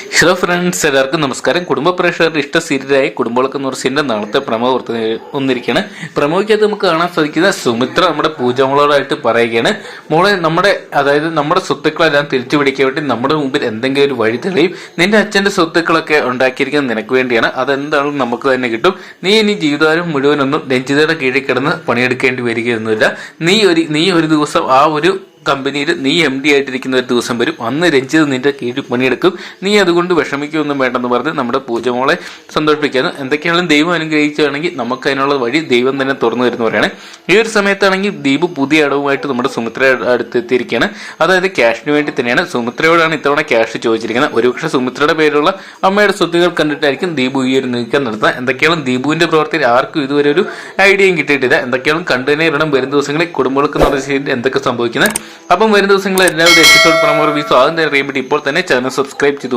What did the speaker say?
Hello friends എല്ലാവർക്കും നമസ്കാരം. കുടുംബ പ്രേക്ഷകരുടെ ഇഷ്ട സീരിയലായി കുടുംബങ്ങളൊക്കെ നൂർസിന്റെ നാളത്തെ പ്രമോ വന്നിരിക്കുകയാണ്. പ്രമോയ്ക്കകത്ത് നമുക്ക് കാണാൻ സാധിക്കുന്ന സുമിത്ര നമ്മുടെ പൂജമോളോടായിട്ട് പറയുകയാണ്. മോളെ നമ്മുടെ അതായത് നമ്മുടെ സ്വത്തുക്കളെല്ലാം തിരിച്ചു പിടിക്കാൻ വേണ്ടി നമ്മുടെ മുമ്പിൽ എന്തെങ്കിലും ഒരു വഴി തെളിയും. നിന്റെ അച്ഛന്റെ സ്വത്തുക്കളൊക്കെ ഉണ്ടാക്കിയിരിക്കുന്നത് നിനക്ക് വേണ്ടിയാണ്. അതെന്താണെന്ന് നമുക്ക് തന്നെ കിട്ടും. നീ ഇനി ജീവിതകാലം മുഴുവനൊന്നും രഞ്ജിതയുടെ കീഴിൽ കിടന്ന് പണിയെടുക്കേണ്ടി വരികയൊന്നുമില്ല. നീ ഒരു നീ ഒരു ദിവസം ആ ഒരു കമ്പനിയിൽ നീ എം ഡി ആയിട്ടിരിക്കുന്ന ഒരു ദിവസം വരും. അന്ന് രഞ്ജിത് നിന്റെ കീഴിൽ പണിയെടുക്കും. നീ അതുകൊണ്ട് വിഷമിക്കൊന്നും വേണ്ടെന്ന് പറഞ്ഞ് നമ്മുടെ പൂജമോളെ സന്തോഷിപ്പിക്കാനും എന്തൊക്കെയാണെങ്കിലും ദൈവം അനുഗ്രഹിക്കുകയാണെങ്കിൽ നമുക്ക് അതിനുള്ള വഴി ദൈവം തന്നെ തുറന്നു തരുന്നവരാണ് ഈ ഒരു സമയത്താണെങ്കിൽ ദീപ് പുതിയ അടവുമായിട്ട് നമ്മുടെ സുമിത്ര അടുത്ത് എത്തിയിരിക്കുകയാണ് അതായത് ക്യാഷിന് വേണ്ടി തന്നെയാണ്. സുമിത്രയോടാണ് ഇത്തവണ ക്യാഷ് ചോദിച്ചിരിക്കുന്നത്. ഒരുപക്ഷെ സുമിത്രയുടെ പേരുള്ള അമ്മയുടെ സ്വത്തുകൾ കണ്ടിട്ടായിരിക്കും ദീപു ഈ ഒരു നീക്കം നടത്തുന്നത്. എന്തൊക്കെയാണ് ദീപുവിന്റെ പ്രവർത്തിയിൽ ആർക്കും ഇതുവരെ ഒരു ഐഡിയയും കിട്ടിയിട്ടില്ല. എന്തൊക്കെയാണ് കണ്ടുതന്നെ ഇടണം വരും ദിവസങ്ങളിൽ കുടുംബങ്ങൾക്ക് എന്തൊക്കെ സംഭവിക്കുന്നത്? അപ്പം വരും ദിവസങ്ങളിൽ എല്ലാവരും എപ്പിസോഡ് പ്രമോ റിവ്യൂസ് അറിയാൻ വേണ്ടി ഇപ്പോൾ തന്നെ ചാനൽ സബ്സ്ക്രൈബ് ചെയ്തു.